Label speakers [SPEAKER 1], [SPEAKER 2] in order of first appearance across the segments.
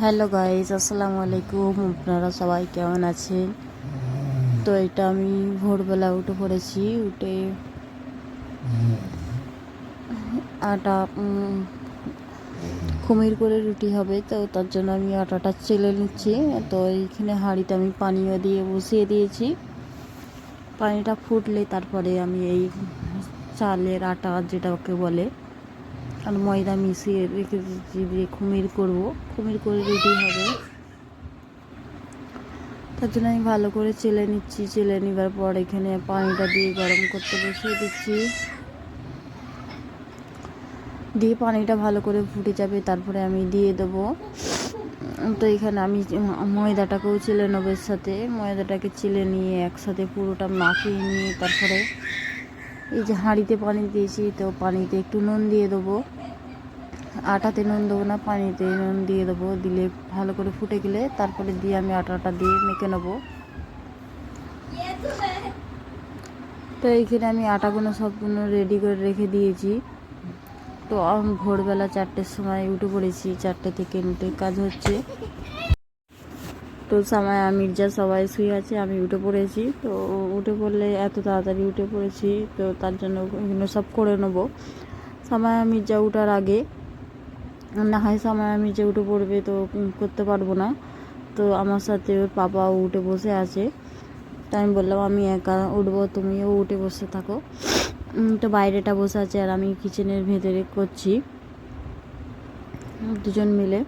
[SPEAKER 1] Hello guys আসসালামু আলাইকুম। আপনারা সবাই কেমন আছেন? তো এটা আমি ভোরবেলা উঠে পড়েছি, উঠে আটা কুমির করে রুটি হবে, তো তার জন্য আমি আটাটা চেলে নিচ্ছি। তো এইখানে হাঁড়িতে আমি পানিও দিয়ে বসিয়ে দিয়েছি। পানিটা ফুটলে তারপরে আমি এই চালের আটা যেটাকে বলে আর ময়দা মিশিয়ে রেখে দিচ্ছি দিয়ে কুমির করব। কুমির করে রেডি হবে। তার জন্য আমি ভালো করে চেলে নিচ্ছি। চেলে নেবার পর এখানে পানিটা দিয়ে গরম করতে বসিয়ে দিচ্ছি। দিয়ে পানিটা ভালো করে ফুটে যাবে, তারপরে আমি দিয়ে দেবো। তো এখানে আমি ময়দাটাকেও চেলে নেব সাথে। ময়দাটাকে চেলে নিয়ে একসাথে পুরোটা মাখিয়ে নিয়ে তারপরে এই যে হাঁড়িতে পানি দিয়েছি, তো পানিতে একটু নুন দিয়ে দেবো। আটাতে নুন দেবো না, পানিতে নুন দিয়ে দেবো। দিলে ভালো করে ফুটে গেলে তারপরে দিয়ে আমি আটাটা দিয়ে মেখে নেব। তো এইখানে আমি আটাগুলো সবগুলো রেডি করে রেখে দিয়েছি। তো আমি ভোরবেলা চারটের সময় উঠে পড়েছি, চারটে থেকে উঠে কাজ হচ্ছে। তো সময় মির্জা সবাই শুয়ে আছে, আমি উঠে পড়েছি। তো উঠে পড়লে এত তাড়াতাড়ি উঠে পড়েছি, তো তার জন্য এগুলো সব করে নেব। সময় মির্জা উঠার আগে, না হয় সময় মির্জা উঠে পড়বে তো করতে পারব না। তো আমার সাথে ওর পাপাও উঠে বসে আছে। তাই আমি বললাম, আমি একা উঠবো, তুমিও উঠে বসে থাকো। তো বাইরেটা বসে আছে আর আমি কিচেনের ভেতরে করছি। দুজন মিলে।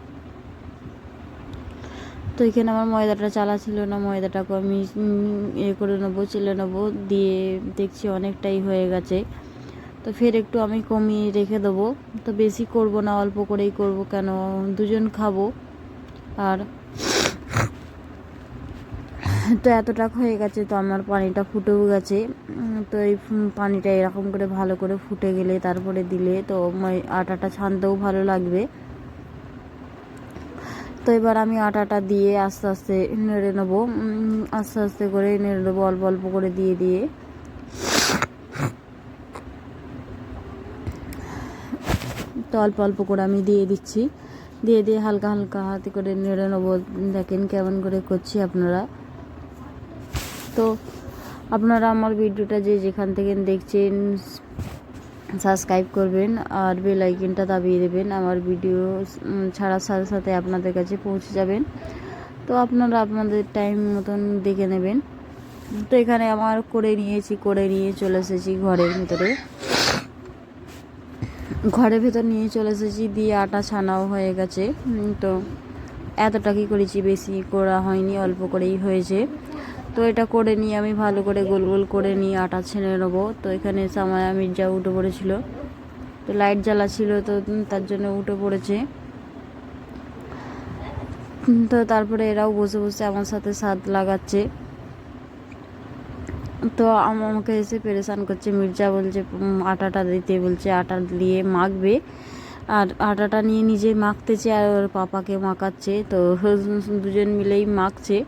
[SPEAKER 1] তো এখানে আমার ময়দাটা চালা ছিল না, ময়দাটাকে আমি ইয়ে করে নেব, চেলে নেব, দিয়ে দেখছি অনেকটাই হয়ে গেছে। তো ফের একটু আমি কমিয়ে রেখে দেবো। তো বেশি করব না, অল্প করেই করব, কেন দুজন খাব। আর তো এতটা হয়ে গেছে, তো আমার পানিটা ফুটেও গেছে। তো এই পানিটা এরকম করে ভালো করে ফুটে গেলে, তারপরে দিলে তো আটাটা ছানতেও ভালো লাগবে। তো এবার আমি আটাটা দিয়ে আস্তে আস্তে নেড়ে নেব। আস্তে আস্তে করে নেড়ে নেব, অল্প অল্প করে দিয়ে দিয়ে। তো অল্প অল্প করে আমি দিয়ে দিচ্ছি। দিয়ে দিয়ে হালকা হালকা হাতে করে নেড়ে নেব। দেখেন কেমন করে করছি আপনারা। তো আপনারা আমার ভিডিওটা যে যেখান থেকে দেখছেন সাবস্ক্রাইব করবেন আর বেল আইকনটা দাবিয়ে দেবেন। আমার ভিডিও ছাড়ার সাথে সাথে আপনাদের কাছে পৌঁছে যাবেন। তো আপনারা আপনাদের টাইম মতন দেখে নেবেন। তো এখানে আমার করে নিয়েছি, করে নিয়ে চলে এসেছি ঘরের ভিতরে। ঘরের ভেতর নিয়ে চলে এসেছি, দিয়ে আটা ছানাও হয়ে গেছে। তো এতটা কি করেছি, বেশি করা হয়নি, অল্প করেই হয়েছে। তো এটা করে নিয়ে আমি ভালো করে গোল গোল করে নিয়ে আটা ছেনে নেব। তো এখানে সামায়া মির্জা উঠে পড়েছিল। তো লাইট জ্বালা ছিল তো তার জন্য উঠে পড়েছে। তো তারপরে এরাও বসে বসে আমার সাথে স্বাদ লাগাচ্ছে। তো আম- আমাকে এসে পেরেশান করছে। মির্জা বলছে আটাটা দিতে। বলছে, আটা দিয়ে মাখবে। আর আটাটা নিয়ে নিজে মাখতেছে আর ওর পাপাকে মাখাচ্ছে। তো দুজন মিলেই মাখছে।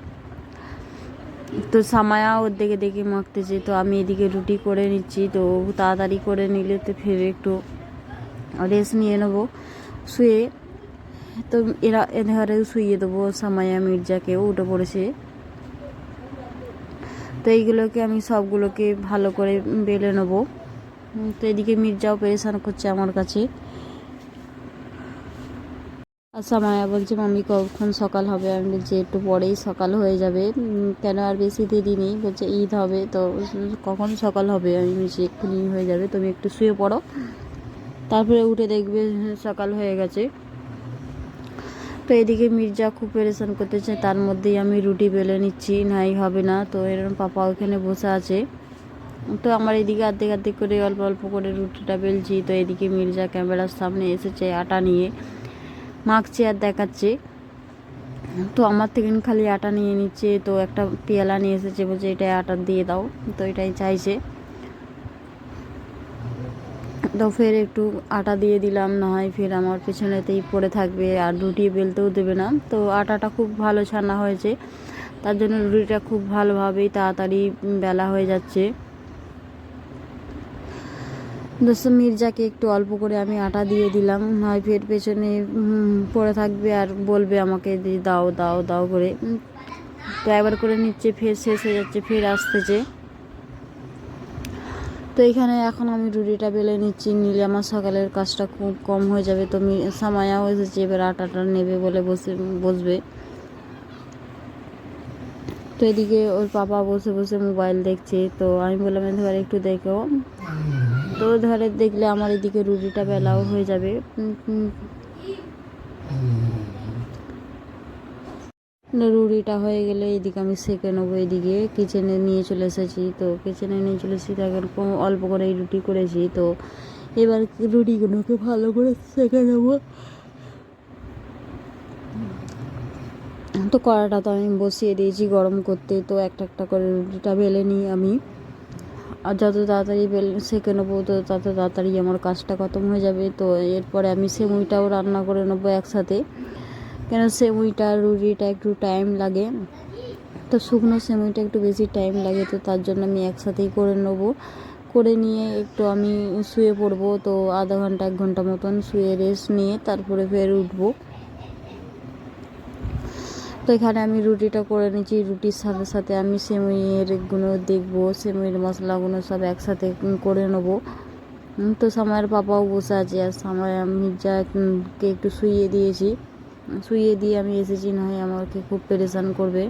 [SPEAKER 1] তো সামায়া ওর দেখে দেখে মাখতেছে তো আমি এদিকে রুটি করে নিচ্ছি, তো তাড়াতাড়ি করে নিলে তো ফের একটু রেস্ট নিয়ে নেব। শুয়ে তো এরা এধারেও শুয়ে দেবো, সামায়া মির্জাকেও উঠে পড়েছে। তো এইগুলোকে আমি সবগুলোকে ভালো করে বেলে নেব। তো এদিকে মির্জাও পেরেশান করছে আমার কাছে। আর সামায়া বলছে মাম্মি কখন সকাল হবে? আমি বলছি একটু পরেই সকাল হয়ে যাবে। কেন আর বেশি দেরি নেই? বলছে ঈদ হবে তো কখন সকাল হবে? আমি বলছি এক্ষুনি হয়ে যাবে তুমি একটু শুয়ে পড়ো। তারপরে উঠে দেখবে হ্যাঁ, সকাল হয়ে গেছে। তো এদিকে মির্জা খুব পেরেশান করতেছে তার মধ্যেই আমি রুটি বেলে নিচ্ছি নাই হবে না। তো এরকম পাপা ওখানে বসে আছে। তো আমার এদিকে আর্ধেক আর্ধেক করে অল্প অল্প করে রুটিটা বেলছি। তো এদিকে মির্জা ক্যামেরার সামনে এসেছে আটা নিয়ে। মাখছে আর দেখাচ্ছে। তো আমার থেকে খালি আটা নিয়ে নিচ্ছে, তো একটা পেয়ালা নিয়ে এসেছে বলছে এটা আটা দিয়ে দাও। তো এটাই চাইছে। তো ফের একটু আটা দিয়ে দিলাম, না হয় ফের আমার পেছনেতেই পড়ে থাকবে, আর রুটি বেলতেও দেবে না। তো আটাটা খুব ভালো ছানা হয়েছে, তার জন্য রুটিটা খুব ভালোভাবেই তাড়াতাড়ি বেলা হয়ে যাচ্ছে। দোস্ত, মির্জাকে একটু অল্প করে আমি আটা দিয়ে দিলাম। নয় ফের পেছনে পড়ে থাকবে আর বলবে আমাকে যে দাও দাও দাও করে। তো একবার করে নিচ্ছে, ফের শেষ হয়ে যাচ্ছে, ফের আসতেছে তো এখানে এখন আমি রুটিটা বেলে নিচ্ছি। নিলে আমার সকালের কাজটা খুব কম হয়ে যাবে। তো সামায়াও এসেছে, এবার আটাটা নেবে বলে বসে, বসবে। তো এদিকে ওর পাপা বসে বসে মোবাইল দেখছে। তো আমি বললাম ধরে একটু দেখো। তো ধরে দেখলে আমার এদিকে রুটিটা বেলাও হয়ে যাবে। রুটিটা হয়ে গেলে এদিকে আমি সেঁকে নেব এদিকে। কিচেনে নিয়ে চলে এসেছি তো কিচেনে নিয়ে চলে এসেছি তো এখন অল্প করে রুটি করেছি তো এবার রুটিগুলোকে ভালো করে সেঁকে নেব। তো কড়াটা তো আমি বসিয়ে দিয়েছি গরম করতে তো একটা একটা করে রুটিটা বেলে নিই আমি। আর যত তাড়াতাড়ি বেল সেঁকে নেব, তো তত তাড়াতাড়ি আমার কাজটা খতম হয়ে যাবে। তো এরপরে আমি সেমুইটাও রান্না করে নেব একসাথে। কেন সেমুইটা, রুটিটা একটু টাইম লাগে। তো শুকনো সেমুইটা একটু বেশি টাইম লাগে, তো তার জন্য আমি একসাথেই করে নেব। করে নিয়ে একটু আমি শুয়ে পড়ব, তো আধা ঘণ্টা, এক ঘণ্টা মতন শুয়ে রেস্ট নিয়ে তারপরে ফের উঠবো। এখানে আমি রুটিটা করে নিচ্ছি, রুটির সাথে সাথে আমি সেমইয়েরগুলো দেখব, সেমুইয়ের মশলাগুলো সব একসাথে করে নেব। তো সময়ের পাপাও বসে আছে, আর সময় কে একটু শুইয়ে দিয়েছি। শুইয়ে দিয়ে আমি এসেছি নয় আমাকে খুব পেরেশান করবে।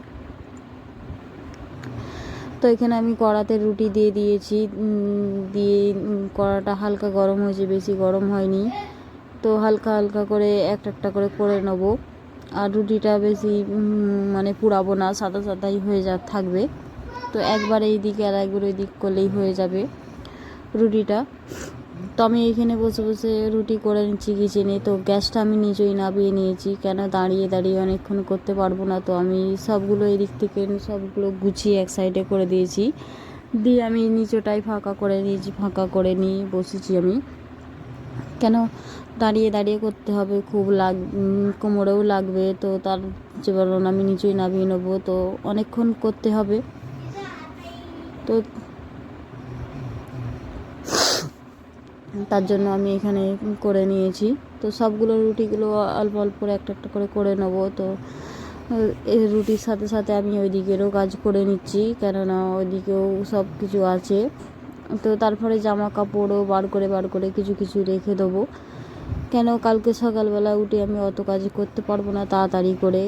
[SPEAKER 1] তো এখানে আমি কড়াতে রুটি দিয়ে দিয়েছি দিয়ে কড়াটা হালকা গরম হয়েছে, বেশি গরম হয়নি। তো হালকা হালকা করে একটা একটা করে করে নেব। আর রুটিটা বেশি মানে পুড়াবো না, সাদা সাদাই হয়ে যা, থাকবে। তো একবার এই দিকে আর একবার ওই দিক করলেই হয়ে যাবে রুটিটা। তো আমি এখানে বসে বসে রুটি করে নিচ্ছি কিচেনে। তো গ্যাসটা আমি নিজেই নামিয়ে নিয়েছি, কেন দাঁড়িয়ে দাঁড়িয়ে অনেকক্ষণ করতে পারব না। তো আমি সবগুলো এদিক থেকে সবগুলো গুছিয়ে এক সাইডে করে দিয়েছি। দিয়ে আমি নিচটাই ফাঁকা করে নিয়েছি, ফাঁকা করে নিয়ে বসেছি আমি। দাঁড়িয়ে দাঁড়িয়ে করতে হবে? খুব লাগ কোমরেও লাগবে, তো তার যে বলুন আমি নিচেই নামিয়ে নেব, তো অনেকক্ষণ করতে হবে। তো তার জন্য আমি এখানে করে নিয়েছি। তো সবগুলো রুটিগুলো অল্প অল্প করে একটা একটা করে করে নেব, তো এই রুটির সাথে সাথে আমি ওই দিকেরও কাজ করে নিচ্ছি, কেননা ওইদিকেও সব কিছু আছে। তো তারপরে জামা কাপড়ও বার করে বার করে কিছু কিছু রেখে দেবো। কেন কালকে সকালবেলা উঠে আমি অত কাজ করতে পারব না তাড়াতাড়ি করে।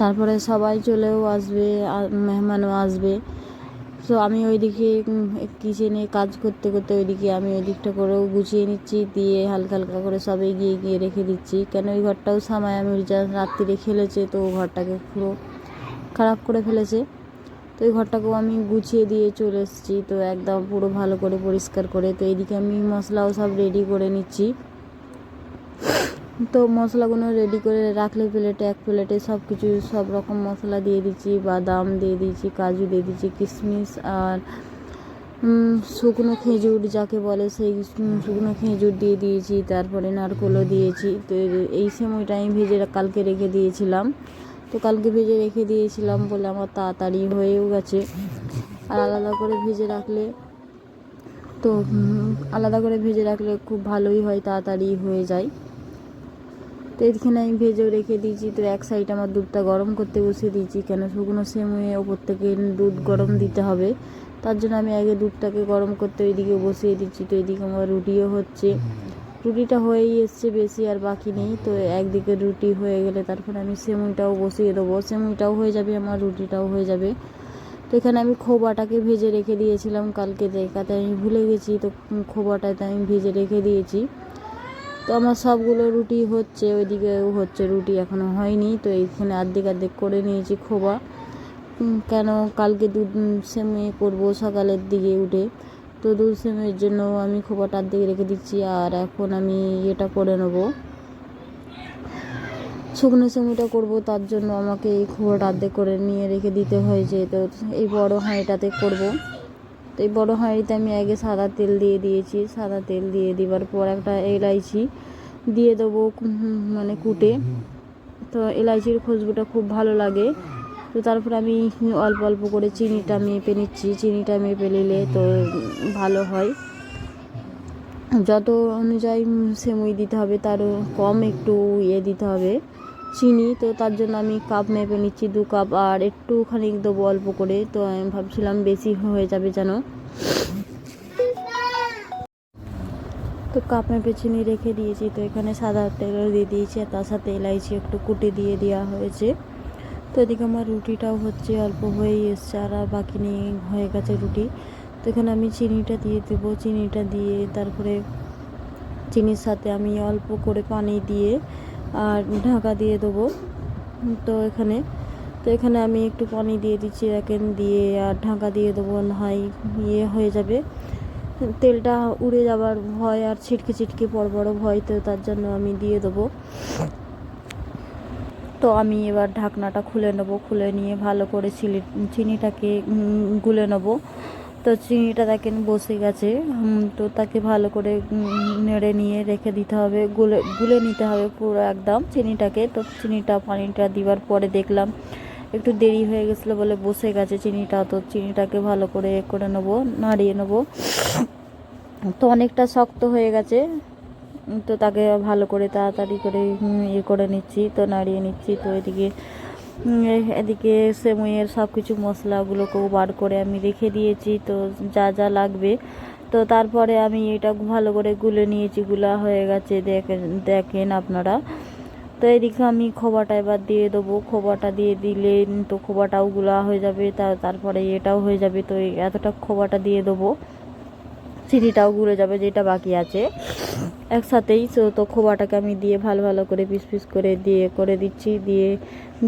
[SPEAKER 1] তারপরে সবাই চলেও আসবে মেহমানও আসবে। তো আমি ওইদিকে কিচেনে কাজ করতে করতে ওইদিকে আমি ওই দিকটা করেও গুছিয়ে নিচ্ছি, দিয়ে হালকা হালকা করে সব এগিয়ে গিয়ে রেখে দিচ্ছি। কেন ওই ঘরটাও সামায় যা রাত্রিরে খেলেছে, তো ঘরটাকে পুরো খারাপ করে ফেলেছে। তো এই ঘরটাকেও আমি গুছিয়ে দিয়ে চলে এসেছি। তো একদম পুরো ভালো করে পরিষ্কার করে, তো এইদিকে আমি মশলাও সব রেডি করে নিচ্ছি। তো মশলাগুলো রেডি করে রাখলে প্লেটে এক প্লেটে সব কিছু, সব রকম মশলা দিয়ে দিচ্ছি, বাদাম দিয়ে দিচ্ছি, কাজু দিয়ে দিচ্ছি, কিশমিশ আর শুকনো খেজুর যাকে বলে সেই শুকনো খেজুর দিয়ে দিয়েছি, তারপরে নারকোলও দিয়েছি। তো এই সময়টা আমি ভেজে কালকে রেখে দিয়েছিলাম। তো কালকে ভেজে রেখে দিয়েছিলাম বলে আমার তাড়াতাড়ি হয়েও গেছে। আর আলাদা করে ভেজে রাখলে তো আলাদা করে ভেজে রাখলে খুব ভালোই হয়, তাড়াতাড়ি হয়ে যায়। তো এখানে আমি ভেজেও রেখে দিয়েছি, তো এক সাইড আমার দুধটা গরম করতে বসিয়ে দিয়েছি, কেন শুকনো সেমুয়ে ওপর থেকে দুধ গরম দিতে হবে। তার জন্য আমি আগে দুধটাকে গরম করতে ওইদিকে বসিয়ে দিচ্ছি, তো এদিকে আমার রুটিও হচ্ছে। রুটিটা হয়েই এসছে বেশি আর বাকি নেই। তো একদিকে রুটি হয়ে গেলে তারপরে আমি সেমুইটাও বসিয়ে দেবো। সেমুইটাও হয়ে যাবে, আমার রুটিটাও হয়ে যাবে। তো এখানে আমি খোবাটাকে ভেজে রেখে দিয়েছিলাম কালকে দেখাতে আমি ভুলে গেছি, তো খোবাটাতে আমি ভেজে রেখে দিয়েছি। তো আমার সবগুলো রুটি হচ্ছে ওইদিকেও হচ্ছে রুটি এখনও হয়নি। তো এইখানে আর্ধেক আর্ধেক করে নিয়েছি খোবা। কেন কালকে দুধ সেমে করব সকালের দিকে উঠে। তো দুধ সেমের জন্য আমি খোবাটা আর্ধেক রেখে দিচ্ছি, আর এখন আমি এটা করে নেব। শুকনো সেমিটা করব, তার জন্য আমাকে এই খোবাটা আর্ধেক করে নিয়ে রেখে দিতে হয়েছে তো এই বড় হাঁড়িটাতে করব। তো এই বড় হাঁড়িতে আমি আগে সাদা তেল দিয়ে দিয়েছি, সাদা তেল দিয়ে দেওয়ার পর একটা এলাইচি দিয়ে দেবো মানে কুটে। তো এলাইচির খুশবুটা খুব ভালো লাগে। তো তারপর আমি অল্প অল্প করে চিনিটা মেপে নিচ্ছি। চিনিটা মেপে নিলে তো ভালো হয়। যত অনুযায়ী সেমুই দিতে হবে, তারও কম একটু ইয়ে দিতে হবে চিনি। তো তার জন্য আমি কাপ মেপে নিচ্ছি, দু কাপ। আর একটুখানি দেবো অল্প করে। তো আমি ভাবছিলাম বেশি হয়ে যাবে যেন। তো কাপ মেপে চিনি রেখে দিয়েছি। তো এখানে সাদা তেলও দিয়ে দিয়েছি তার সাথে এলাইচি একটু কুটে দিয়ে দেওয়া হয়েছে। তো এদিকে আমার রুটিটাও হচ্ছে অল্প হয়েই এসছে আর বাকি নেই হয়ে গেছে রুটি। তো এখানে আমি চিনিটা দিয়ে দেবো। চিনিটা দিয়ে তারপরে চিনির সাথে আমি অল্প করে পানি দিয়ে আর ঢাকা দিয়ে দেবো। তো এখানে তো এখানে আমি একটু পানি দিয়ে দিচ্ছি দেখেন দিয়ে আর ঢাকা দিয়ে দেবো হয় ইয়ে হয়ে যাবে। তেলটা উড়ে যাবার ভয় আর ছিটকে ছিটকে বড় বড় ভয়, তো তার জন্য আমি দিয়ে দেবো। তো আমি এবার ঢাকনাটা খুলে নেব, খুলে নিয়ে ভালো করে চিলি চিনিটাকে গুলে নেব। তো চিনিটা দেখেন বসে গেছে তো তাকে ভালো করে নেড়ে নিয়ে রেখে দিতে হবে, গুলে গুলে নিতে হবে পুরো একদম চিনিটাকে। তো চিনিটা, পানিটা দিবার পরে দেখলাম একটু দেরি হয়ে গেছিল বলে বসে গেছে চিনিটা, তো চিনিটাকে ভালো করে করে নেব, নাড়িয়ে নেব। তো অনেকটা শক্ত হয়ে গেছে। তো তাকে ভালো করে তাড়াতাড়ি করে ইয়ে করে নিচ্ছি, তো নাড়িয়ে নিচ্ছি, তো এদিকে এদিকে সেমুইয়ের সব কিছু মশলাগুলোকেও বার করে আমি রেখে দিয়েছি, তো যা যা লাগবে। তো তারপরে আমি এটা ভালো করে গুলে নিয়েছি, গুলা হয়ে গেছে, দেখেন দেখেন আপনারা। তো এদিকে আমি খোবাটা এবার দিয়ে দেবো, খোবাটা দিয়ে দিলে তো খোবাটাও গুলা হয়ে যাবে, তা, তারপরে এটাও হয়ে যাবে, তো এতটা খোবাটা দিয়ে দেবো। চিনিটাও গুলে যাবে যেটা বাকি আছে একসাথেই। তো খোবাটাকে আমি দিয়ে ভালো ভালো করে পিস পিস করে দিয়ে, করে দিচ্ছি। দিয়ে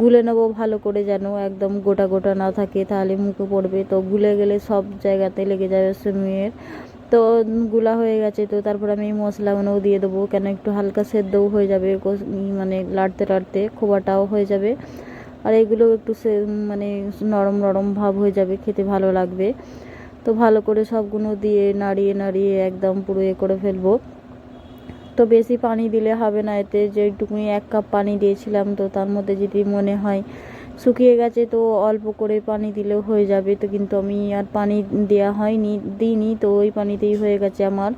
[SPEAKER 1] গুলে নেব ভালো করে যেন একদম গোটা গোটা না থাকে, তাহলে মুখে পড়বে। তো গুলে গেলে সব জায়গাতে লেগে যাবে সেমুয়ের। তো গুলা হয়ে গেছে, তো তারপর আমি মশলাগুলোও দিয়ে দেবো। কেন একটু হালকা সেদ্ধও হয়ে যাবে মানে লাড়তে লাড়তে খোবাটাও হয়ে যাবে। আর এগুলো একটু সে মানে নরম নরম ভাব হয়ে যাবে, খেতে ভালো লাগবে। তো ভালো করে সবগুলো দিয়ে নাড়িয়ে নাড়িয়ে একদম পুরো এ করে ফেলব। তো বেশি পানি দিলে হবে না, এতে যেটুকুনি এক কাপ পানি দিয়েছিলাম, তো তার মধ্যে যদি মনে হয় শুকিয়ে গেছে, তো অল্প করে পানি দিলেও হয়ে যাবে। তো কিন্তু আমি আর পানি দেওয়া হয়নি, দিইনি, তো ওই পানিতেই হয়ে গেছে আমার।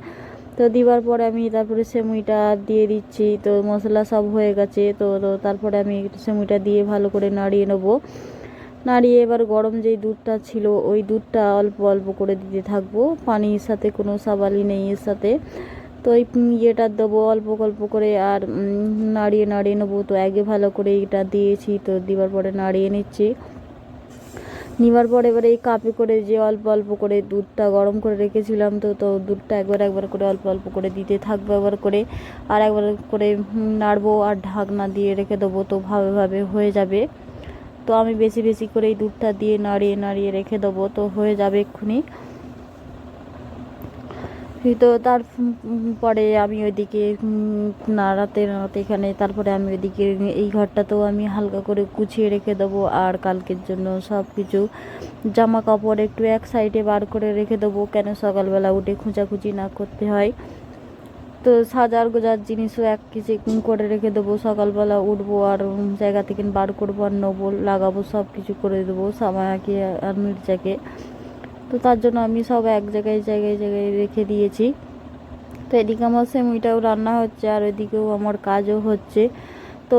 [SPEAKER 1] তো দিবার পরে আমি তারপরে সেমুইটা দিয়ে দিচ্ছি, তো মশলা সব হয়ে গেছে তো তারপরে আমি সেমুইটা দিয়ে ভালো করে নাড়িয়ে নেব। নাড়িয়ে এবার গরম যেই দুধটা ছিল, ওই দুধটা অল্প অল্প করে দিতে থাকব। পানির সাথে কোনো সাবালি নেই এর সাথে। তো উম ইয়েটা দেবো অল্প অল্প করে আর নাড়িয়ে নাড়িয়ে নেব। তো আগে ভালো করে এটা দিয়েছি, তো দিবার পরে নাড়িয়ে নিচ্ছি। নিবার পরে এবারে এই কাপে করে যে অল্প অল্প করে দুধটা গরম করে রেখেছিলাম, তো তো দুধটা একবার একবার করে অল্প অল্প করে দিতে থাকব একবার করে। আর একবার করে নাড়বো আর ঢাকনা দিয়ে রেখে দেবো, তো ভাবে ভাবে হয়ে যাবে। তো আমি বেশি বেশি করে এই দুধটা দিয়ে নাড়িয়ে নাড়িয়ে রেখে দেবো। তো হয়ে যাবে এক্ষুনি। তো তার পরে আমি ওইদিকে নাড়াতে নাড়াতে এখানে তারপরে আমি ওইদিকে, এই ঘরটাতেও আমি হালকা করে গুছিয়ে রেখে দেবো। আর কালকের জন্য সব কিছু জামা কাপড় একটু এক সাইডে বার করে রেখে দেবো। কেন সকালবেলা উঠে খোঁজাখুঁজি না করতে হয়। তো সাজার গোজার জিনিসও এক কিছু করে রেখে দেবো। সকালবেলা উঠবো আর জায়গা থেকে বার করব আর নেব, লাগাবো সব কিছু করে দেবো সামায়াকে আর মির্জাকে। তো তার জন্য আমি সব এক জায়গায় জায়গায় জায়গায় রেখে দিয়েছি। তো এদিকে আমার সেমুইটাও রান্না হচ্ছে আর ওইদিকেও আমার কাজও হচ্ছে। তো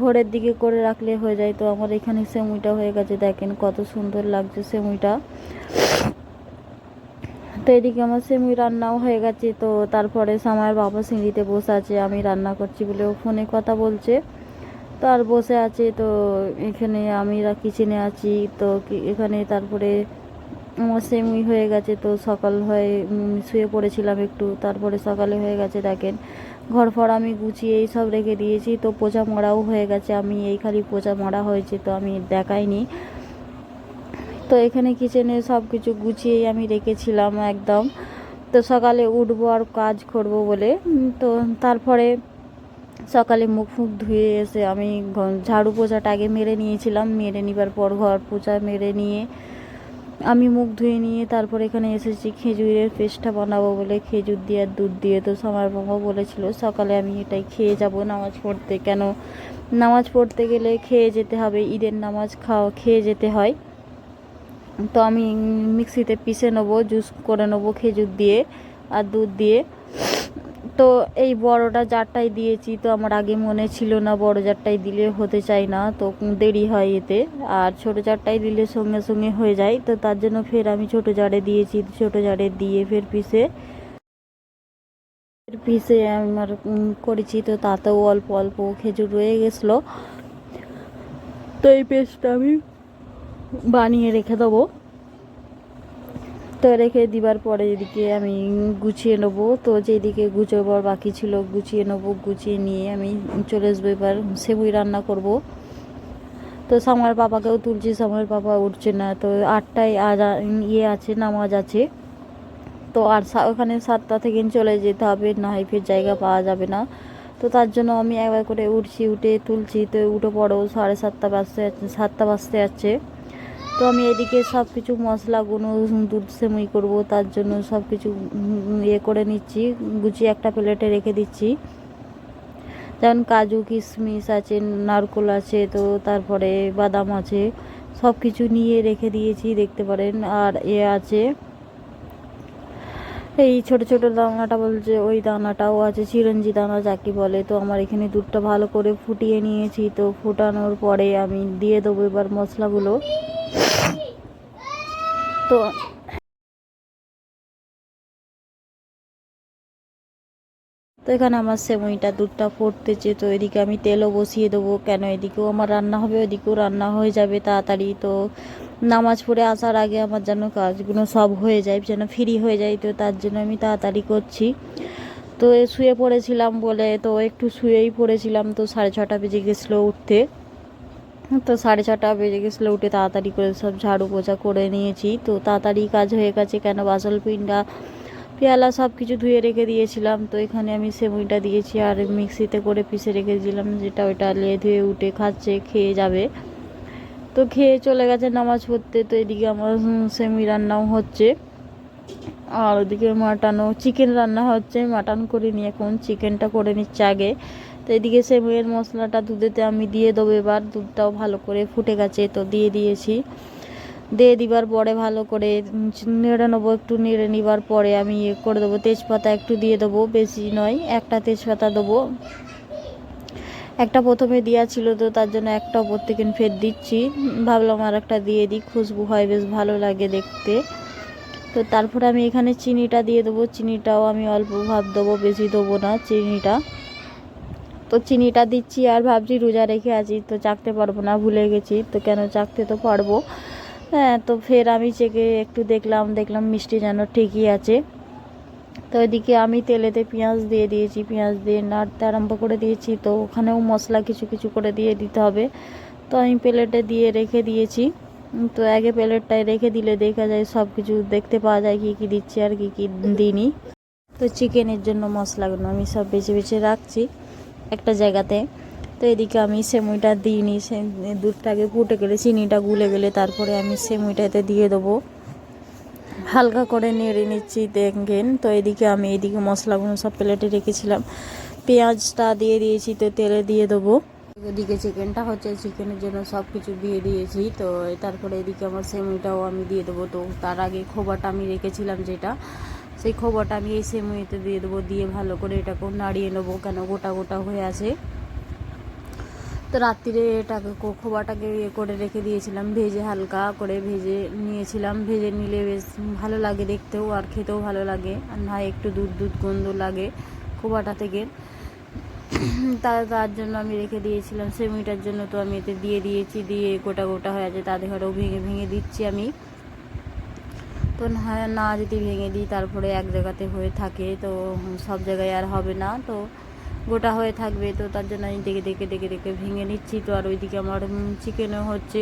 [SPEAKER 1] ভোরের দিকে করে রাখলে হয়ে যায়। তো আমার এখানে সেমুইটা হয়ে গেছে। দেখেন কত সুন্দর লাগছে সেমুইটা। তো এদিকে আমার সেমুই রান্নাও হয়ে গেছে, তো তারপরে আমার বাবা সিঁড়িতে বসে আছে, আমি রান্না করছি বলে ও ফোনে কথা বলছে। তো আর বসে আছে, তো এখানে আমি কিচেনে আছি, তো এখানে তারপরে আমার সেমুই হয়ে গেছে, তো সকাল হয়ে শুয়ে পড়েছিলাম একটু, তারপরে সকালে হয়ে গেছে দেখেন। ঘর ফর আমি গুছিয়ে এই সব রেখে দিয়েছি, তো পোচা মরাও হয়ে গেছে, আমি এই খালি পোচা মরা হয়েছে, তো আমি দেখাইনি। তো এখানে কিচেনে সব কিছু গুছিয়েই আমি রেখেছিলাম একদম। তো সকালে উঠবো আর কাজ করব বলে। তো তারপরে সকালে মুখ ফুখ ধুয়ে এসে আমি ঝাড়ু পোছাটা আগে মেরে নিয়েছিলাম। মেরে নিবার পর ঘর পোছা মেরে নিয়ে আমি মুখ ধুয়ে নিয়ে তারপর এখানে এসেছি খেজুরের পেস্টটা বানাবো বলে। খেজুর দিয়ে আর দুধ দিয়ে তো আমার বাবা বলেছিল, সকালে আমি এটাই খেয়ে যাব নামাজ পড়তে। কেন? নামাজ পড়তে গেলে খেয়ে যেতে হবে, ঈদের নামাজ খাওয়া, খেয়ে যেতে হয়। তো আমি মিক্সিতে পিষে নেব, জুস করে নেব খেজুর দিয়ে আর দুধ দিয়ে। তো এই বড়টা জারটাই দিয়েছি, তো আমার আগে মনে ছিল না বড় জারটাই দিলে হতে চাই না, তো দেরি হয় এতে। আর ছোট জারটাই দিলে সঙ্গে সঙ্গে হয়ে যায়, তো তার জন্য ফের আমি ছোট জারে দিয়েছি, ছোট জারে দিয়ে ফের পিসে পিসে আমার করেছি, তো তাতেও অল্প অল্প খেজুর রয়ে গেছিল। তো এই পেস্টটা আমি বানিয়ে রেখে দেবো। তো রেখে দিবার পরে এদিকে আমি গুছিয়ে নেব। তো যেদিকে গুছোবার বাকি ছিল গুছিয়ে নেব, গুছিয়ে নিয়ে আমি চলে আসব এবার সেবুই রান্না করব। তো সামার পাপাকেও তুলছি সামার পাপা উঠছে না। তো আটটায় আজ ইয়ে আছে, নামাজ আছে। তো আর ওখানে সাতটা থেকে চলে যেতে হবে, না হয় ফের জায়গা পাওয়া যাবে না। তো তার জন্য আমি একবার করে উঠছি, উঠে তুলছি। তো উঠে পড়ো, সাড়ে সাতটা বাজতে সাতটা বাজতে যাচ্ছে তো আমি এদিকে সব কিছু মশলাগুলো দুধ সেমুই করব, তার জন্য সব কিছু ইয়ে করে নিচ্ছি, গুছিয়ে একটা প্লেটে রেখে দিচ্ছি। যেমন কাজু, কিশমিশ আছে, নারকোল আছে, তো তারপরে বাদাম আছে সব কিছু নিয়ে রেখে দিয়েছি, দেখতে পারেন, আর এ আছে। এই ছোট ছোট দানাটা বলছে, ওই দানাটাও আছে, চিরঞ্জি দানা যাকে বলে, তো আমার এখানে দুধটা ভালো করে ফুটিয়ে নিয়েছি, তো ফুটানোর পরে আমি দিয়ে দেবো এবার মশলাগুলো। তো তো এখানে আমার সেমুইটা, দুধটা ফুটতেছে, তো এদিকে আমি তেলও বসিয়ে দেবো। কেন? এদিকেও আমার রান্না হবে, ওদিকেও রান্না হয়ে যাবে তাড়াতাড়ি। তো নামাজ পড়ে আসার আগে আমার যেন কাজগুলো সব হয়ে যায়, যেন ফ্রি হয়ে যায়। তো তার জন্য আমি তাড়াতাড়ি করছি। তো শুয়ে পড়েছিলাম বলে, তো একটু শুয়েই পড়েছিলাম। তো সাড়ে ছটা বেজে গেছিল উঠতে। তো সাড়ে ছটা বেজে গেছিল, উঠে তাড়াতাড়ি করে সব ঝাড়ু পোছা করে নিয়েছি। তো তাড়াতাড়ি কাজ হয়ে গেছে কেন? বাসল পিন্ডা পেয়ালা সব কিছু ধুয়ে রেখে দিয়েছিলাম। তো এখানে আমি সেমুইটা দিয়েছি আর মিক্সিতে করে পিষে রেখে দিলাম, যেটা ওইটা লে ধুয়ে উঠে খাচ্ছে, খেয়ে যাবে। তো খেয়ে চলে গেছে নামাজ পড়তে। তো এদিকে আমার সেমি রান্নাও হচ্ছে। আর ওদিকে মাটনও, চিকেন রান্না হচ্ছে। মাটন করিনি এখন চিকেনটা করে নিচ্ছে আগে। তো এদিকে সেমুইয়ের মশলাটা দুধেতে আমি দিয়ে দেবো এবার। দুধটাও ভালো করে ফুটে গেছে, তো দিয়ে দিয়েছি। দিয়ে দিবার পরে ভালো করে নেড়ে নেব, একটু নেড়ে নিবার পরে আমি ইয়ে করে দেবো। তেজপাতা একটু দিয়ে দেবো, বেশি নয়, একটা তেজপাতা দেবো। একটা প্রথমে দেওয়া ছিল তো তার জন্য একটা ওপর থেকে ফের দিচ্ছি। ভাবলাম আর একটা দিয়ে দিই, খুশবু হয়, বেশ ভালো লাগে দেখতে। তো তারপরে আমি এখানে চিনিটা দিয়ে দেবো। চিনিটাও আমি অল্প ভাব দেবো, বেশি দেবো না, চিনিটা। তো চিনিটা দিচ্ছি আর ভাবছি রোজা রেখে আছি, তো চাকতে পারব না, ভুলে গেছি, তো কেন চাকতে তো পারব। হ্যাঁ তো ফের আমি চেকে একটু দেখলাম দেখলাম মিষ্টি যেন ঠিকই আছে। তো এদিকে আমি তেলেতে পেঁয়াজ দিয়ে দিয়েছি, পেঁয়াজ দিয়ে নাড়তে আরম্ভ করে দিয়েছি, তো ওখানেও মশলা কিছু কিছু করে দিয়ে দিতে হবে। তো আমি প্লেটে দিয়ে রেখে দিয়েছি, তো আগে প্লেটটায় রেখে দিলে দেখা যায় সব কিছু দেখতে পাওয়া যায় কী কী দিচ্ছি আর কী কী দিইনি। তো চিকেনের জন্য মশলাগুলো আমি সব বেছে বেছে রাখছি। একটা জায়গাতে। তো এদিকে আমি সেমুইটা দিইনি, সে দুধটাকে ফুটে গেলে, চিনিটা গুলে গেলে তারপরে আমি সেমুইটাতে দিয়ে দেবো। হালকা করে নেড়ে নিচ্ছি দেখেন। তো এদিকে আমি এদিকে মশলাগুলো সব প্লেটে রেখেছিলাম। পেঁয়াজটা দিয়ে দিয়েছি, তো তেলে দিয়ে দেবো। এদিকে চিকেনটা হচ্ছে, চিকেনের জন্য সব কিছু দিয়ে দিয়েছি। তো তারপরে এদিকে আমার সেমুইটাও আমি দিয়ে দেবো। তো তার আগে খোবাটা আমি রেখেছিলাম যেটা। সেই খোবাটা আমি এই সেমুইতে দিয়ে দেবো, দিয়ে ভালো করে এটাকেও নাড়িয়ে নেব কেন গোটা গোটা হয়ে আছে। তো রাত্রিরে এটাকে খোবাটাকে ইয়ে করে রেখে দিয়েছিলাম, ভেজে হালকা করে ভেজে নিয়েছিলাম। ভেজে নিলে বেশ ভালো লাগে দেখতেও আর খেতেও ভালো লাগে, আর না একটু দুধ দুধ গন্ধ লাগে খোবাটা থেকে। তা তার জন্য আমি রেখে দিয়েছিলাম সেমিটার জন্য তো আমি এতে দিয়ে দিয়েছি, দিয়ে গোটা গোটা হয়ে আছে তাদের ঘরেও ভেঙে ভেঙে দিচ্ছি আমি। তো না না যদি ভেঙে দিই, তারপরে এক জায়গাতে হয়ে থাকে, তো সব জায়গায় আর হবে না। তো গোটা হয়ে থাকবে, তো তার জন্য আমি দেখে দেখে দেখে দেখে ভেঙে নিচ্ছি। তো আর ওইদিকে আমার চিকেনও হচ্ছে।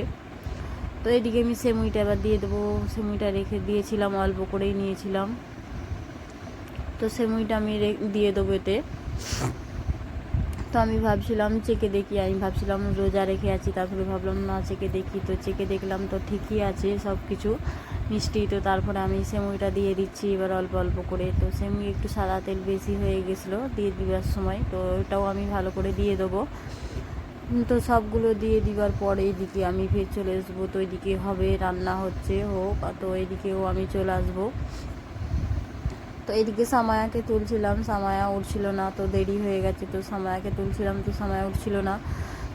[SPEAKER 1] তো এইদিকে আমি সেমুইটা এবার দিয়ে দেবো। সেমুইটা রেখে দিয়েছিলাম, অল্প করেই নিয়েছিলাম। তো সেমুইটা আমি দিয়ে দেবো এতে। তো আমি ভাবছিলাম চেকে দেখি, আমি ভাবছিলাম রোজা রেখে আছি, তারপরে ভাবলাম না, চেকে দেখি। তো চেকে দেখলাম তো ঠিকই আছে সব কিছু মিষ্টি, তো তারপরে আমি সেমুইটা দিয়ে দিচ্ছি এবার অল্প অল্প করে। তো সেমুই একটু সাদা তেল বেশি হয়ে গেছিল দিয়ে দিবার সময়, তো ওটাও আমি ভালো করে দিয়ে দেবো। তো সবগুলো দিয়ে দিবার পরে এইদিকে আমি ফের চলে আসব। তো এইদিকে হবে, রান্না হচ্ছে, হোক তো এইদিকেও আমি চলে আসব। তো তো এদিকে সামায়াকে তুলছিলাম, সামায়া উঠছিল না, তো দেরি হয়ে গেছে, তো সামায়াকে তুলছিলাম, তো সামায়া উঠছিল না।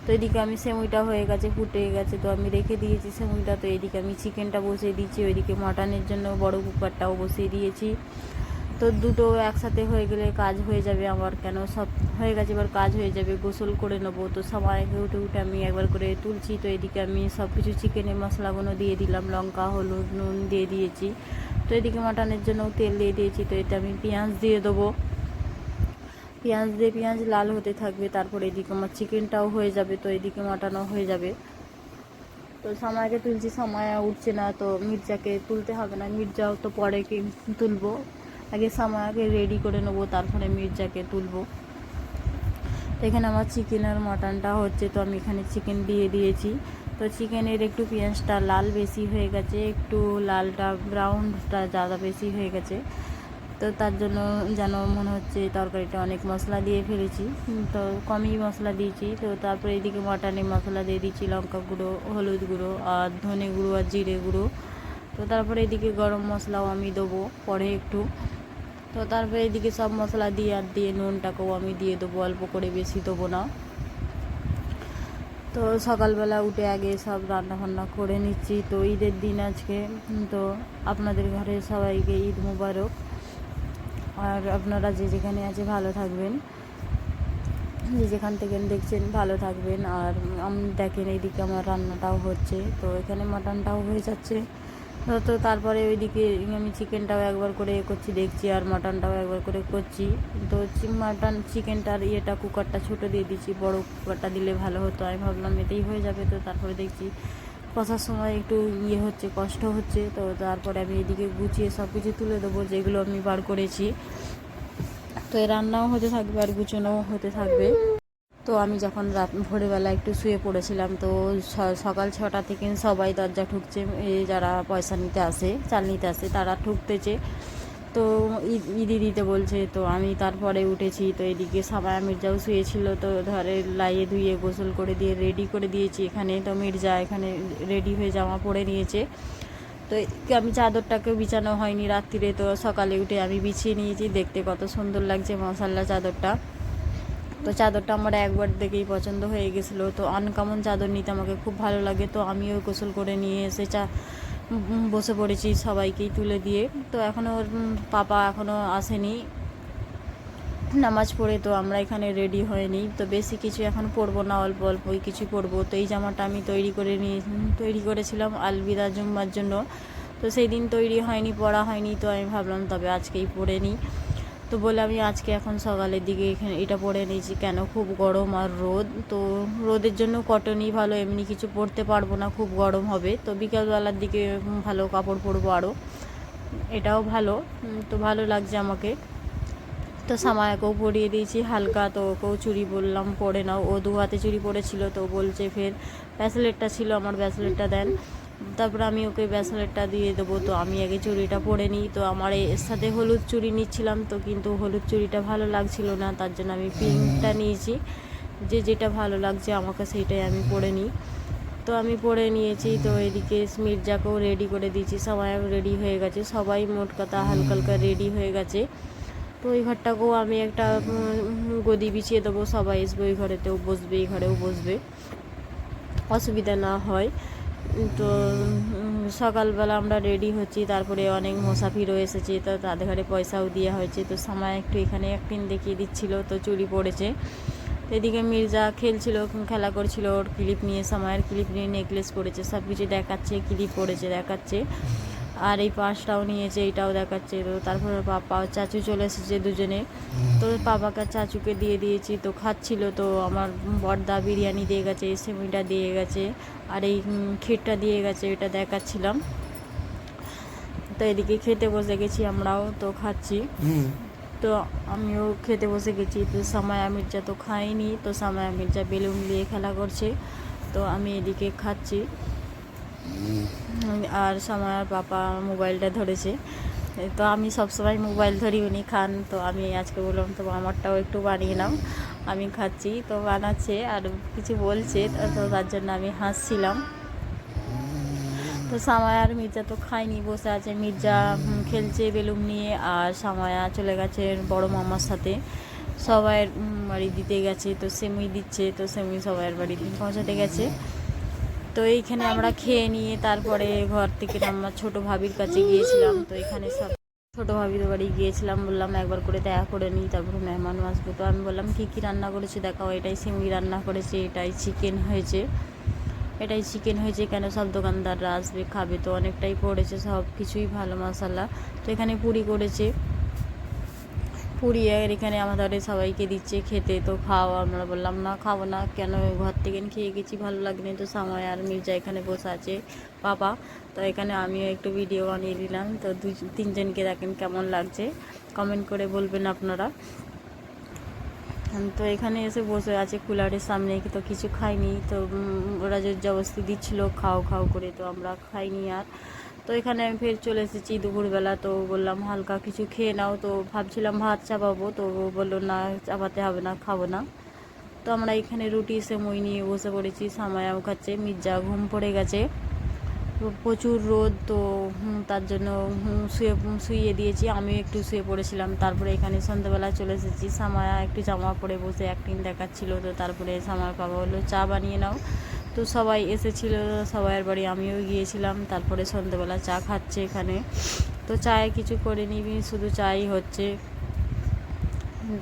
[SPEAKER 1] তো এদিকে আমি সেমুইটা হয়ে গেছে, ফুটে গেছে, তো আমি রেখে দিয়েছি সেমুইটা। তো এদিকে আমি চিকেনটা বসিয়ে দিয়েছি ওইদিকে মাটনের জন্য বড় কুকারটাও বসিয়ে দিয়েছি। তো দুটো একসাথে হয়ে গেলে কাজ হয়ে যাবে আমার, কেন সব হয়ে গেছে, এবার কাজ হয়ে যাবে, গোসল করে নেব। তো সবাই উঠে উঠে আমি একবার করে তুলছি, তো এদিকে আমি সব কিছু চিকেনের মশলাগুলো দিয়ে দিলাম, লঙ্কা, হলুদ, নুন দিয়ে দিয়েছি। তো এদিকে মাটনের জন্য তেল দিয়ে দিয়েছি, তো এটা আমি পেঁয়াজ দিয়ে দেবো। পেঁয়াজ দিয়ে পেঁয়াজ লাল হতে থাকবে, তারপরে এদিকে আমার চিকেনটাও হয়ে যাবে, তো এদিকে মাটানো হয়ে যাবে। তো সময়কে তুলছি, সামায়া উঠছে না, তো মির্জাকে তুলতে হবে না। মির্জাও তো পরে তুলবো। আগে সময়কে রেডি করে নেব, তারপরে মির্জাকে তুলবো। তো এখানে আমার চিকেন আর মাটনটা হচ্ছে, তো আমি এখানে চিকেন দিয়ে দিয়েছি। তো চিকেনের একটু পেঁয়াজটা লাল বেশি হয়ে গেছে, একটু লালটা ব্রাউনটা জ্যাদা বেশি হয়ে গেছে। তো তার জন্য যেন মনে হচ্ছে তরকারিটা অনেক মশলা দিয়ে ফেলেছি। তো কমই মশলা দিয়েছি। তো তারপরে এদিকে মাটনে মশলা দিয়ে দিয়েছি, লঙ্কা গুঁড়ো, হলুদ গুঁড়ো, আর ধনে গুঁড়ো আর জিরে গুঁড়ো। তো তারপরে এদিকে গরম মশলাও আমি দেবো পরে একটু। তো তারপরে এদিকে সব মশলা দিয়ে আর দিয়ে নুনটাকেও আমি দিয়ে দেবো, অল্প করে বেশি দেবো না। তো সকালবেলা উঠে আগে সব রান্না বান্না করে নিচ্ছি। তো ঈদের দিন আজকে তো আপনাদের ঘরে সবাইকে ঈদ মুবারক। আর আপনারা যে যেখানে আছে ভালো থাকবেন। যে যেখান থেকে দেখছেন ভালো থাকবেন। আর আমি, দেখেন এইদিকে আমার রান্নাটাও হচ্ছে। তো এখানে মাটনটাও হয়ে যাচ্ছে। তো তারপরে ওইদিকে আমি চিকেনটাও একবার করে করছি, দেখছি আর মাটনটাও একবার করে করছি। তো মাটন চিকেনটার ইয়েটা কুকারটা ছোটো দিয়ে দিচ্ছি, বড় কুকারটা দিলে ভালো হতো। আমি ভাবলাম এতেই হয়ে যাবে। তো তারপরে দেখছি কষার সময় একটু ইয়ে হচ্ছে, কষ্ট হচ্ছে, তো তারপরে আমি এদিকে গুছিয়ে সব কিছু তুলে দেবো যেগুলো আমি বার করেছি। তো রান্নাও হতে থাকবে আর গুছোনোও হতে থাকবে। তো আমি যখন রাত, ভোরবেলা একটু শুয়ে পড়েছিলাম, তো সকাল ছটা থেকে সবাই দরজা ঠুকছে যারা পয়সা নিতে আসে, চাল নিতে আসে, তারা ঠুকতেছে। তো ঈদি দিতে বলছে, তো আমি তারপরে উঠেছি, তো এদিকে সাবায়া মির্জাও শুয়েছিল, তো ধরে লাইয়ে ধুয়ে গোসল করে দিয়ে রেডি করে দিয়েছি। এখানে তো মির্জা এখানে রেডি হয়ে জামা পরে নিয়েছে। তো আমি চাদরটাকে বিছানো হয়নি রাত্রিরে, তো সকালে উঠে আমি বিছিয়ে নিয়েছি। দেখতে কত সুন্দর লাগছে মশাল্লা চাদরটা। তো চাদরটা আমার একবার দেখেই পছন্দ হয়ে গেছিল। তো আনকমন চাদর নিতে আমাকে খুব ভালো লাগে, তো আমিও গোসল করে নিয়ে এসে চা বসে পড়েছি সবাইকেই তুলে দিয়ে। তো এখনও পাপা এখনও আসেনি। নামাজ পড়ে তো আমরা এখানে রেডি হয়নি তো বেশি কিছু এখন পরবো না, অল্প অল্প ওই কিছু পরবো তো এই জামাটা আমি তৈরি করে নিয়ে তৈরি করেছিলাম আলবিদা জুম্মার জন্য। তো সেই দিন তৈরি হয়নি, পড়া হয়নি। তো আমি ভাবলাম তবে আজকেই পরে নিই। তো বলে আমি আজকে এখন সকালের দিকে এখানে এটা পরে নিয়েছি কেন? খুব গরম আর রোদ। তো রোদের জন্য কটনই ভালো, এমনি কিছু পরতে পারব না, খুব গরম হবে। তো বিকালবেলার দিকে ভালো কাপড় পরবো আরও এটাও ভালো। তো ভালো লাগছে আমাকে। তো সামায়াকেও পরিয়ে দিয়েছি, হালকা তো ওকেও চুরি বললাম পরে নাও। ও দু হাতে চুরি পরেছিল, তো বলছে ফের ব্যাসলেটটা ছিল, আমার ব্যাসলেটটা দেন। তারপর আমি ওকে ব্যাসলেটটা দিয়ে দেবো। তো আমি আগে চুড়িটা পরে নিই। তো আমার এর সাথে হলুদ চুড়ি নিচ্ছিলাম। তো কিন্তু হলুদ চুড়িটা ভালো লাগছিল না। তার জন্য আমি পিঙ্কটা নিয়েছি। যে যেটা ভালো লাগছে আমাকে সেইটাই আমি পরে নিই। তো আমি পরে নিয়েছি। তো এদিকে মির্জাকেও রেডি করে দিয়েছি। সবাই রেডি হয়ে গেছে। সবাই মোট কথা হালকা হালকা রেডি হয়ে গেছে। তো ওই ঘরটাকেও আমি একটা গদি বিছিয়ে দেবো। সবাই আসবে ওই ঘরেতেও বসবে, এই ঘরেও বসবে। অসুবিধা না হয়। তো সকালবেলা আমরা রেডি হচ্ছি, তারপরে অনেক মোসাফিরও এসেছে, তো তাদের ঘরে পয়সাও দেওয়া হয়েছে, তো সময় একটু এখানে একদিন দেখিয়ে দিচ্ছিল, তো চুরি পড়েছে। এদিকে মির্জা খেলছিল, খেলা করছিল, ওর ক্লিপ নিয়ে, সময়ের ক্লিপ নিয়ে নেকলেস পড়েছে সব কিছু দেখাচ্ছে ক্লিপ পড়েছে, দেখাচ্ছে। আর এই পাশটাও নিয়েছে এইটাও দেখাচ্ছে। তো তারপরে পাপা চাচু চলে এসেছে দুজনে। তো পাপাকে চাচুকে দিয়ে দিয়েছি তো খাচ্ছিল। তো আমার বর্দা বিরিয়ানি দিয়ে গেছে এই সেমিটা দিয়ে গেছে আর এই ক্ষীরটা দিয়ে গেছে এটা দেখাচ্ছিলাম। তো এদিকে খেতে বসে গেছি আমরাও তো খাচ্ছি। তো আমিও খেতে বসে গেছি। তো সামায়া মির্জা তো খাইনি তো সামায়া মির্জা বেলুন দিয়ে খেলা করছে। তো আমি এদিকে খাচ্ছি। আর সামায়ার পাপা মোবাইলটা ধরেছে। তো আমি সবসময় মোবাইল ধরি উনি খান। তো আমি আজকে বললাম তো আমারটাও একটু বানিয়ে নাও। আমি খাচ্ছি তো বানাচ্ছে আর কিছু বলছে তো তার জন্য আমি হাসছিলাম। তো সামায়া আর মির্জা তো খায়নি বসে আছে। মির্জা খেলছে বেলুন নিয়ে আর সামায়া চলে গেছে বড় মামার সাথে। উম, বাড়ি দিতে গেছে তো সেমুই দিচ্ছে তো সেমুই সবাইয়ের বাড়ি পৌঁছাতে গেছে। তো এইখানে আমরা খেয়ে নিয়ে তারপরে ঘর থেকে আমার ছোট ভাবির কাছে গিয়েছিলাম, তো এখানে সব ছোটো ভাবির বাড়ি গিয়েছিলাম, বললাম একবার করে দেখা করে নিই, তারপরে মেহমান আসব, তো আমি বললাম কী কী রান্না করেছি দেখাও, এটাই সিমুই রান্না করেছে, এটাই চিকেন হয়েছে, এটাই চিকেন হয়েছে কেন সব দোকানদাররা আসবে, খাবে, তো অনেকটাই পড়েছে সব কিছুই, ভালো মশালা, তো এখানে পুরি করেছে আর এখানে আমাদের সবাইকে দিচ্ছে খেতে। তো খাও, আমরা বললাম, না, খাব না। কেন? ঘর থেকে খেয়ে গেছি, ভালো লাগেনি তো সময় আর মির্জা এখানে বসে আছে, পাপা। তো এখানে আমিও একটু ভিডিও বানিয়ে দিলাম। তো দুই, তিনজনকে দেখেন কেমন লাগছে। কমেন্ট করে বলবেন আপনারা। তো এখানে এসে বসে আছে কুলারের সামনে, তো কিছু খাইনি। তো ওরা যে জবস্তি দিচ্ছিল, খাও খাও করে। তো আমরা খাইনি আর তো এখানে আমি ফের চলে এসেছি দুপুরবেলা, তো বললাম হালকা কিছু খেয়ে নাও। তো ভাবছিলাম ভাত চাপাবো, তো বলল, না, চাপাতে হবে না, খাব না। তো আমরা এখানে রুটি, সেমই নিয়ে বসে পড়েছি সামায়াও খাচ্ছে মির্জা ঘুম পড়ে গেছে। প্রচুর রোদ, তো তার জন্য শুয়ে শুইয়ে দিয়েছি। আমিও একটু শুয়ে পড়েছিলাম, তারপরে এখানে সন্ধ্যাবেলা চলে এসেছি। সামায়া একটু জামা পরে বসে অ্যাক্টিং দেখাচ্ছিল, তো তারপরে সামার বাবা বলল, চা বানিয়ে নাও। তো সবাই এসেছিল, সবাইয়ের বাড়ি আমিও গিয়েছিলাম, তারপরে সন্ধ্যেবেলা চা খাচ্ছে এখানে। তো চায়ে কিছু করে নিবি শুধু চাই হচ্ছে।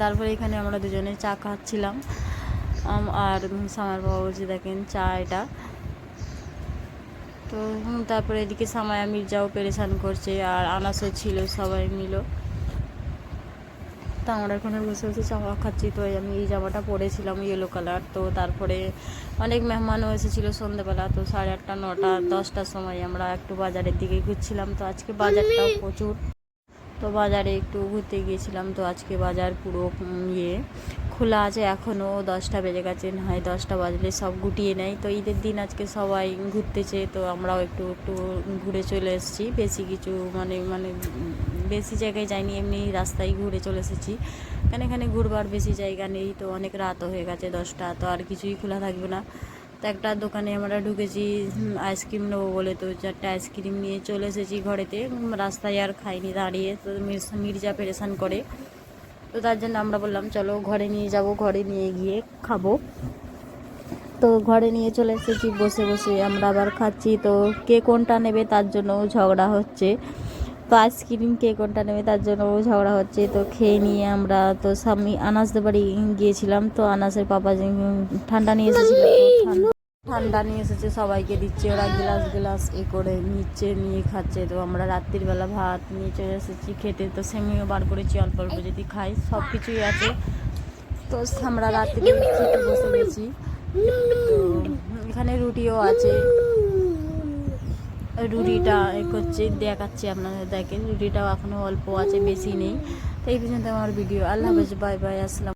[SPEAKER 1] তারপরে এখানে আমরা দুজনে চা খাচ্ছিলাম। আর সামার বাবা বলছে দেখেন, চা এটা। তো তারপরে এদিকে সামায়া মির্জাও পেরেশান করছে, আর আনাসও ছিল সবাই মিলো। তো আমরা এখানে বসে বসে জামা খাচ্ছি। তো আমি এই জামাটা পরেছিলাম ইয়েলো কালার তো তারপরে অনেক মেহমানও এসেছিল সন্ধ্যেবেলা তো সাড়ে আটটা, নটা, দশটার সময় আমরা একটু বাজারের দিকে ঘুরছিলাম। তো আজকে বাজারটাও প্রচুর। তো বাজারে একটু ঘুরতে গিয়েছিলাম। তো আজকে বাজার পুরো ইয়ে। খোলা আছে এখনও দশটা বেজে গেছে হয় দশটা বাজলে সব গুটিয়ে নেয়। তো ঈদের দিন আজকে সবাই ঘুরতেছে। তো আমরাও একটু একটু ঘুরে চলে এসেছি। বেশি কিছু মানে মানে বেশি জায়গায় যাইনি, এমনি রাস্তায় ঘুরে চলে এসেছি। কারণ এখানে ঘুরবার বেশি জায়গা নেই, তো অনেক রাতও হয়ে গেছে দশটা, তো আর কিছুই খোলা থাকবে না। তো একটা দোকানে আমরা ঢুকেছি আইসক্রিম নেব বলে তো চারটে আইসক্রিম নিয়ে চলে এসেছি ঘরেতে। রাস্তায় আর খাইনি, দাঁড়িয়ে তো মির্জা পেরেশান করে। তো তার জন্য আমরা বললাম, চলো ঘরে নিয়ে যাব, ঘরে নিয়ে গিয়ে খাব। তো ঘরে নিয়ে চলে এসেছি, বসে বসে আমরা আবার খাচ্ছি। তো কে কোনটা নেবে তার জন্য ঝগড়া হচ্ছে। তো আইসক্রিম কে কোনটা নেবে তার জন্য ও ঝগড়া হচ্ছে। তো খেয়ে নিয়ে আমরা তো স্বামী আনাসদের বাড়ি গিয়েছিলাম। তো আনাসের পাপা ঠান্ডা নিয়ে এসেছিল ঠান্ডা নিয়ে এসেছে, সবাইকে দিচ্ছে। ওরা গ্লাস গ্লাস এ করে নিচ্ছে, নিয়ে খাচ্ছে। তো আমরা রাত্রির বেলা ভাত নিয়ে চলে এসেছি খেতে। তো সেমিও বার করেছি, অল্প অল্প যদি খাই সব কিছুই আছে। তো আমরা রাত্রি খেতে বসে গেছি। এখানে রুটিও আছে। রুটিটা করছে, দেখাচ্ছি আপনাদের, দেখেন রুটিটাও এখনও অল্প আছে, বেশি নেই। তো এই পর্যন্ত আমার ভিডিও। আল্লাহ বাই বাই, আসসালাম